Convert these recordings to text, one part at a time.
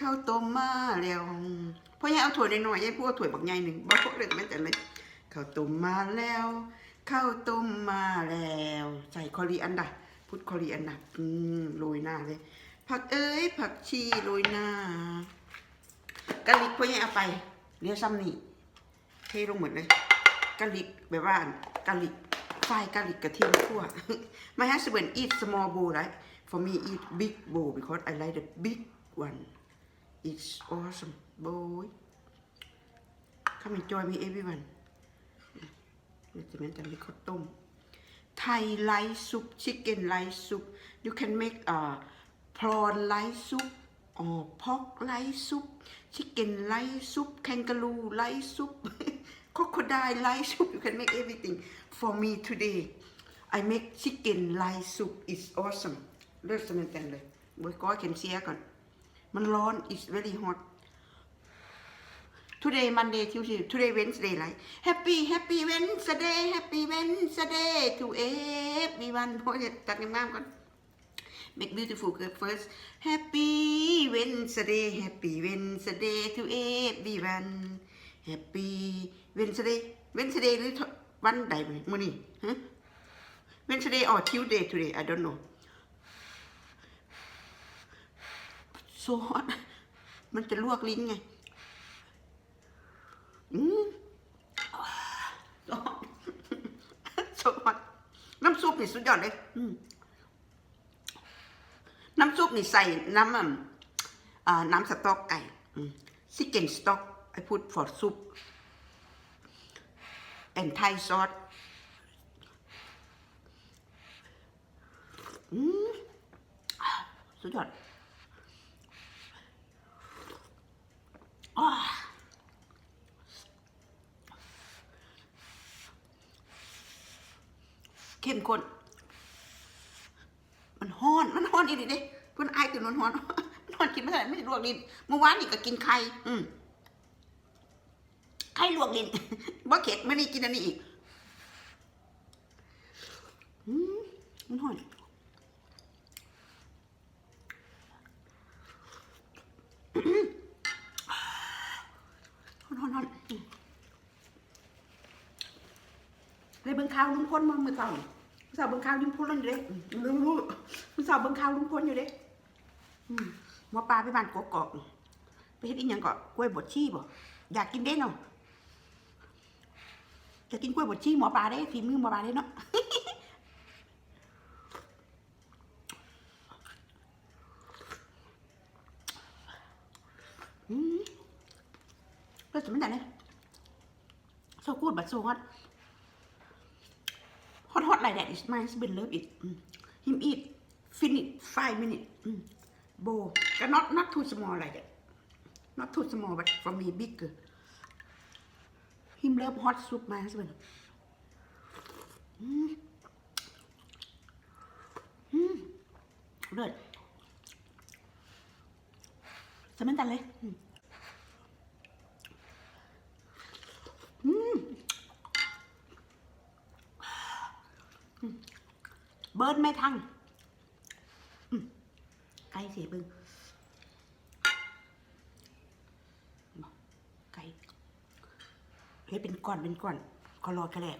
ข้าวต้มมาแล้วเพราะยังเอาถั่วน้อยๆยังพูดว่าถั่วบักใหญ่หนึ่งโบเลยจะมันจะเลยข้าวต้มมาแล้วข้าวต้มมาแล้ว ใส่คอรีอันดาพุทคอรีอันดาอืมโรยหน้าเลย ผักเอ้ยผักชีโรยหน้ากะลิกพ่อใหญ่เอาไปเรียกซ้ำนี่เทลงหมดเลยกะลิกแบบว่ากะลิกไฟกะลิกกระเทียมคั่ว My husband eat small bowl right for me eat big bowl because I like the big one it's awesome boy come enjoy me everyone เดี๋ยวจะเป็นจะมีข้าวต้ม Thai rice soup chicken rice soup you can make uh, prawn rice soup or pork rice soup chicken rice soup kangaroo rice soup crocodile rice soup you can make everything for me today I make chicken rice soup it's awesome เลิศสมันแต่เลยบอยก้อยเข็มเสียก่อน มันร้อน it's very hot Today Monday Tuesday Today Wednesday like Happy Happy Wednesday Happy Wednesday to everyone พอเห็ดตัดงามๆก่อน Make beautiful girl first Happy Wednesday Happy Wednesday to everyone Happy Wednesday Wednesday หรือวันใดมื้อนี้ฮะ Wednesday or Tuesday today I don't know so hot มันจะลวกลิ้นไง อืม so hot so hot น้ำซุปนี่สุดยอดเลย อืมน้ำซุปนี่ใส่น้ำอ่าน้ำสต๊อกไก่ซิกเกนสต๊อก I put for soup and Thai sauce อืมอ่าสุดยอดอ่า เข้มข้น มันฮ้อน มันฮ้อนอีกดิเพิ่นอายตื่นนอนฮ้อนมันฮ้อนกินไม่ได้ไม่ได้ลวกลิ้นเมื่อวานนี่ก็กินไข่อืมไข่ลวกลิ้นบ่เข็ดไม่ได้กินอันนี้อีกอืมมันฮ้อนฮ้อนฮ้อนเลยเบิ่งข่าวลุงพลมาเมื่อเช้าน เมื่อเบิ่งข่าวลุงพลนั่นอยู่เด้อืมรู้รู้เมื่อเช้าเบิ่งข่าวลุงพลอยู่เด้อืมหมอปลาไปบ้านกกอกไปเฮ็ดอีหยังก็กล้วยบดชีบ่อยากกินเด้เนาะจะกินกล้วยบดชีหมอปลาเด้ฝีมือหมอปลาเด้เนาะอืมก็จะไม่ได้เลย so good but so hot hot hot like that is my husband love it mm. him eat finish five minutes mm. bowl but not not too small like that not too small but for me bigger him love hot soup my husband mm. Mm. เลิศสมันตันเลยอืมอืม เบิร์นไม่ทังอืมไก่เสียบึงไก่เฮ้ยเป็นก้อนเป็นก้อนก็รอแค่แหละ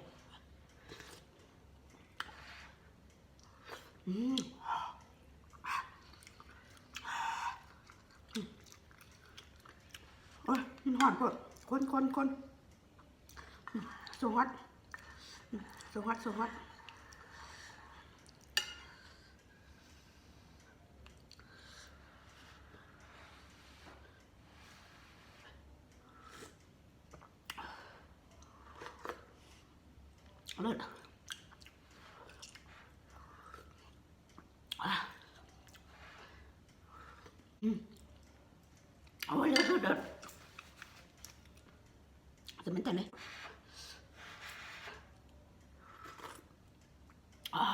อืมโอ้ยมันหอนพดคนคนคนสวัสดอืมสวัสดสวัสด เลยอะอืมโอ้ยเลือดเลิศเลิศจะมันแต่เลยอ่า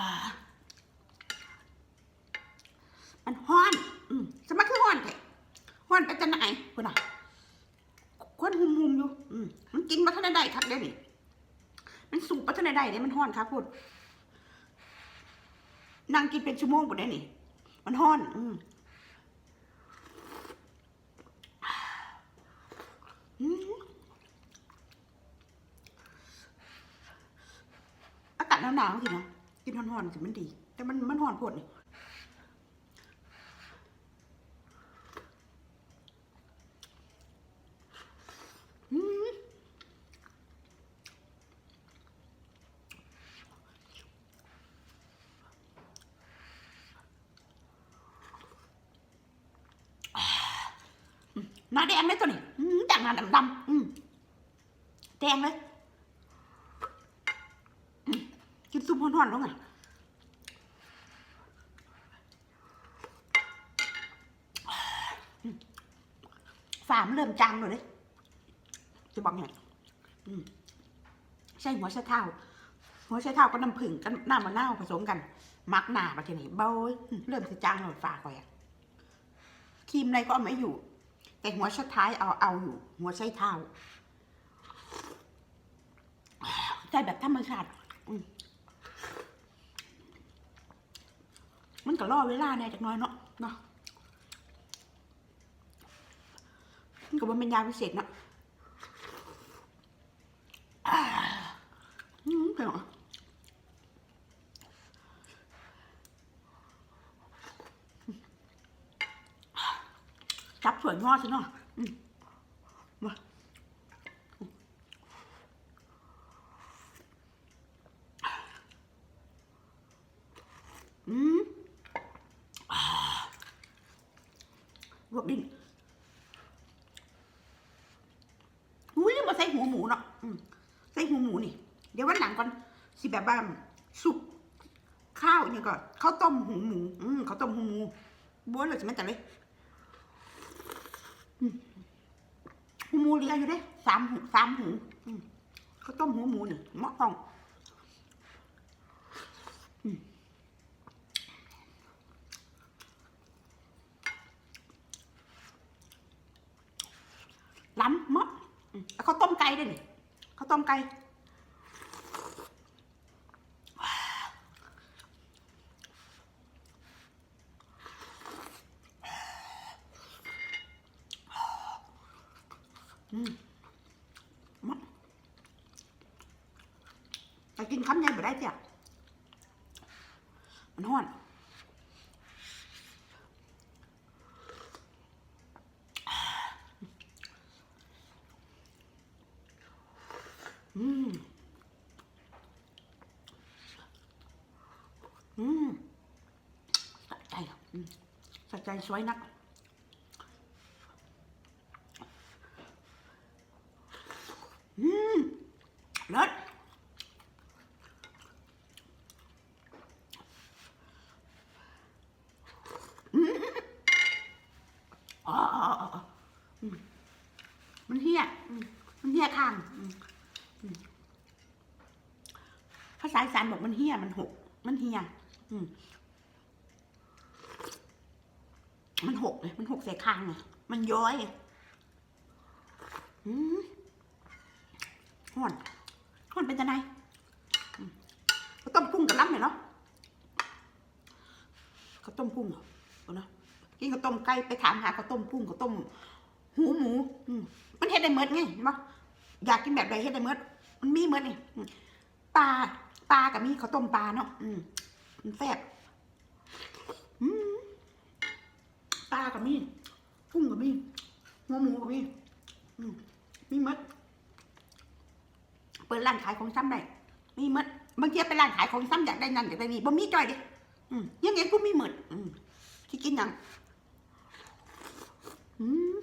มันฮ้อน อืมสมัครคือฮ้อนแท้ฮ้อนไปจะไหนคุณอะควันหุมๆอยู่ อืมมันกินมาขนาดใดคักเด้นี่ มันสุกปัทนใดเนี่ยมันห้อนครับพูดนั่งกินเป็นชั่วโมงปุ่นได้นี่ มันห้อน อืมอากาศหนาวๆสินะกินห้อนๆสิมันดี แต่มันมันห้อนโพดนี่อืม หน้าแดงเลยตัวนี้อืมจากหน้าดำดำๆแดงเลยกินซุปห่อนๆแล้วไงอืมฝามเริ่มจางเลย จะบอกไงใช่หัวไชเท้า หัวไชเท้าก็น้ำผึ้งกับน้ำมะนาวผสมกัน มักหนามาทีนี้เบาเริ่มจะจางเลยฝาก่อยอะครีมอะไรก็เอาไม่อยู่ แต่หัวชดท้ายเอาเอาอยู่ หัวใช้เท้าใจแบบธรรมชาติมันก็รอเวลาเนี่ยจากน้อยเนาะเนาะมันก็บ่เป็นยาพิเศษเนาะอ่าอืมเป็นไง จับสวยงอสิเนาะอืมมาอืมอ่าลวกดิ้นอุ้ยลืมมาใส่หัวหมูเนาะอืมใส่หัวหมูนี่ เดี๋ยววันหลังก่อนสิแบบว่าสุกข้าวเนี่ยก่อนข้าวต้มหูหมู อืมข้าวต้มหูหมูบ้วนเลยจะไม่แต่เลย หูหมูเลียอยู่เด้สามหูสามหูเขาต้มหูหมูนี่มาะต้องล้ำมาะอืมเขาต้มไก่ด้วยนี่ข้าต้มไก่อืมเหมาะแต่กินคำใหญ่ไม่ได้เจ้ะมันห้อน อืม อืมสะใจอะอืมสะ ใจสวยนัก อืมเลิศอืมอ๋ออ๋ออ๋อมันเฮี้ย มันเฮี้ยข้าง ภาษาอีสานบอกมันเฮี้ย มันหก มันเฮี้ย อืม มันหกเลยมันหกใส่ข้างไงมันย้อยอืมห่อนห่อนเป็นจังไงอืมข้าต้มกุ้งกับล้ำเนี่ยเนาะข้าต้มกุ้งเหรอเนาะกินข้าต้มไก่ไปถามหาข้าต้มกุ้งข้าต้มหูหมูอืมันเฮ็ดได้เมดไงเห็นปะอยากกินแบบใดเฮ็ดได้เมดมันมีเมดไงปลาปลากับมีเขาต้มปลาเนาะอืมมันแซ่บอืม ปลากับมีกุ้งกับมีหัวหมูกับมีอืมมีเมดเปิดร้านขายของซ้ำได้มีหมดบางทีไปร้านขายของซ้ำอยากได้นั่นอยากได้นี่บ่มีจ่อยดิยังไงกูมีหมดที่กินยังอืม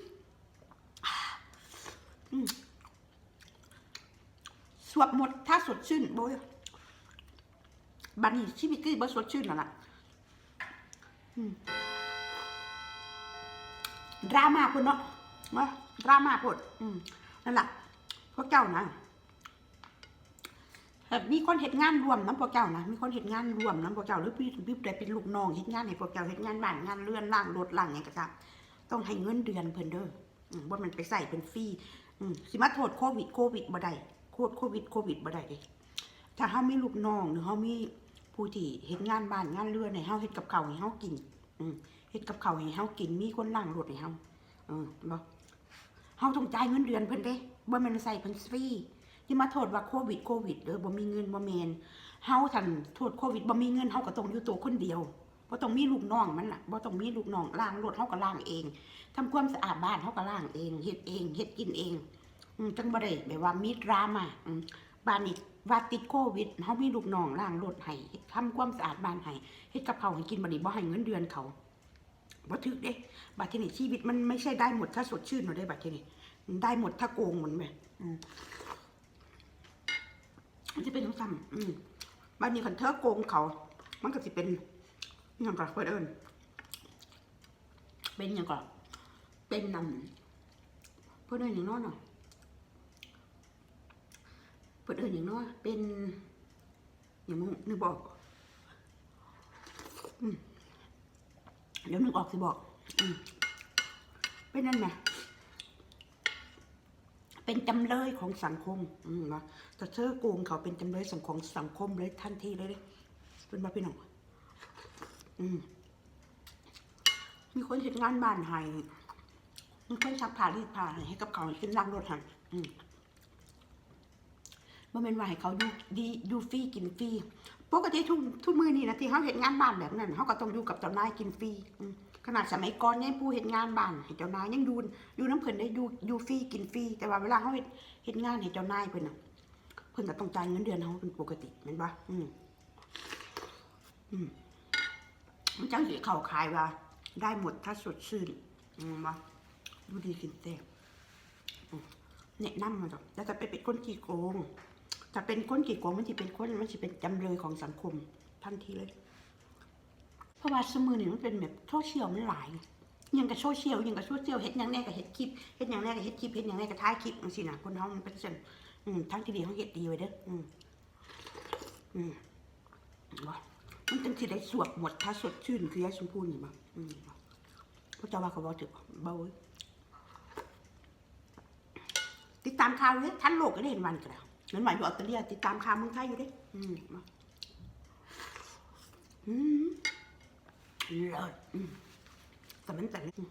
อืมสวบหมดถ้าสดชื่นโบยบัดนี้ชีวิตก็บ่สดชื่นแล้วล่ะอืม ดราม่าพุ่นเนาะมาดราม่าพุ่นอืมนั่นแหละพวกเจ้านะแบบมีคนเห็ดงานรวมน้ำพวกเจ้านะมีคนเห็ดงานรวมน้ำพวกเจ้าหรือพี่พี่ได้เป็นลูกน้องเห็ดงานในพวกเจ้าเห็ดงานบ้านงานเรือนล่างรถล่างอย่างกระซับต้องให้เงินเดือนเพิ่นเด้อว่ามันไปใส่เป็นฟรีสิมาโทษโควิดโควิดบ่ได้โควิดโควิดโควิดบ่ได้เด้ถ้าเฮามีลูกน้องหรือเฮามีผู้ที่เฮ็ดงานบ้านงานเรือนให้เฮาเฮ็ดกับเขาให้เฮากิน เฮ็ดกับเขาให้เฮากินมีคนล้างรถให้เฮาเออบ่เฮาต้องจ่ายเงินเดือนเพิ่นเด้บ่แม่นใส่เพิ่นฟรีที่มาโทษว่าโควิดโควิดเด้อบ่มีเงินบ่แม่นเฮาทันโทษโควิดบ่มีเงินเฮาก็ต้องอยู่ตัวคนเดียวบ่ต้องมีลูกน้องมันน่ะบ่ต้องมีลูกน้องล้างรถเฮาก็ล้างเองทำความสะอาดบ้านเฮาก็ล้างเองเฮ็ดเองเฮ็ดกินเองอืมจังบ่ได้แบบว่ามีดราม่าอืมบ้านนี้ ว่าติดโควิดเขามีลูกน้องล้างรถให้ทำความสะอาดบ้านให้เฮ็ดกับเขาวให้กินบัดนี้บ่ให้เงินเดือนเขาบ่ถึกเด้บัดทีนี้ชีวิตมันไม่ใช่ได้หมดถ้าสดชื่นหนูได้บัดทีนี้ได้หมดถ้าโกงหมดแม่อืมมันจะเป็นทั้งซ้ำอืมบัดนี้คันเธอโกงเขา มันก็สิเป็นอหยังก่อนเพิ่นเอิ้นเป็นอหยังก่อนเป็นนำเพิ่นเอิ้นหยังเน้อเนาะ เปิดเอิญอย่างน้อยเป็นอย่างมึงนึกบอกเดี๋ยวนึกออกสิบอกอเป็นนั่นไงเป็นจำเลยของสังคม อืมว่าแต่เธอโกงเขาเป็นจำเลยสังคมสังคมเลยทันทีเลยเด้เป็นมาพี่น้องอืมมีคนเห็นงานบ้านให้มีคนซักผ้ารีดผ้าให้กับเขาขึ้นล่างรถหันอืม บ่แม่นว่าให้เขาอยู่ดีอยู่ฟรีกินฟรีปกติทุกทุกมือนี่นะที่เขาเฮ็ดงานบ้านแบบนั้นเขาก็ต้องอยู่กับเจ้านายกินฟรีขนาดสมัยก่อนยังผู้เฮ็ดงานบ้านให้เจ้านายยังดูอยู่น้ำเพิ่นได้อยู่อยู่ฟรีกินฟรีแต่ว่าเวลาเขาเฮ็ดเฮ็ดงานให้เจ้านายเพิ่นน่ะเพิ่นก็ต้องจ่ายเงินเดือนเขาเป็นปกติแม่นบ่อืมอืมมันจังสิเข้าขายว่าได้หมดถ้าสดชื่นอืมบ่ดูดีกินแซ่บอืมแนะนำมาดอกแล้วจะไปเป็นคนขี้โกง ถ้าเป็นคนกี่โกงมันจะเป็นคนมันจะเป็นจำเลยของสังคมทันทีเลย เพราะว่าสมือนี่มันเป็นแบบโซเชียลมันหลายยังกับโซเชียลยังกับโซเชียลเฮ็ดยังแน่กับเฮ็ดคลิปเฮ็ดยังแน่กับเฮ็ดคลิปเฮ็ดยังแน่กับท้ายคลิปจังซี่นะคนเฮามันเป็นจังอืมทั้งที่ดีเขาเฮ็ดดีไว้เด้ออืมอืมมันจังสิได้สวบหมดถ้าสดชื่นคือยายชมพูนี่บ่อืมพระเจ้าว่าเขาบ่ถึกเบาติดตามข่าวเลยทันโลกก็ได้เห็นวันกันแล้ว นั่นหมายอยู่ออสเตรเลียติดตามข่าวเมืองไทยอยู่ดิอืมอืมเลิศอืมแต่มันแต่ละอืม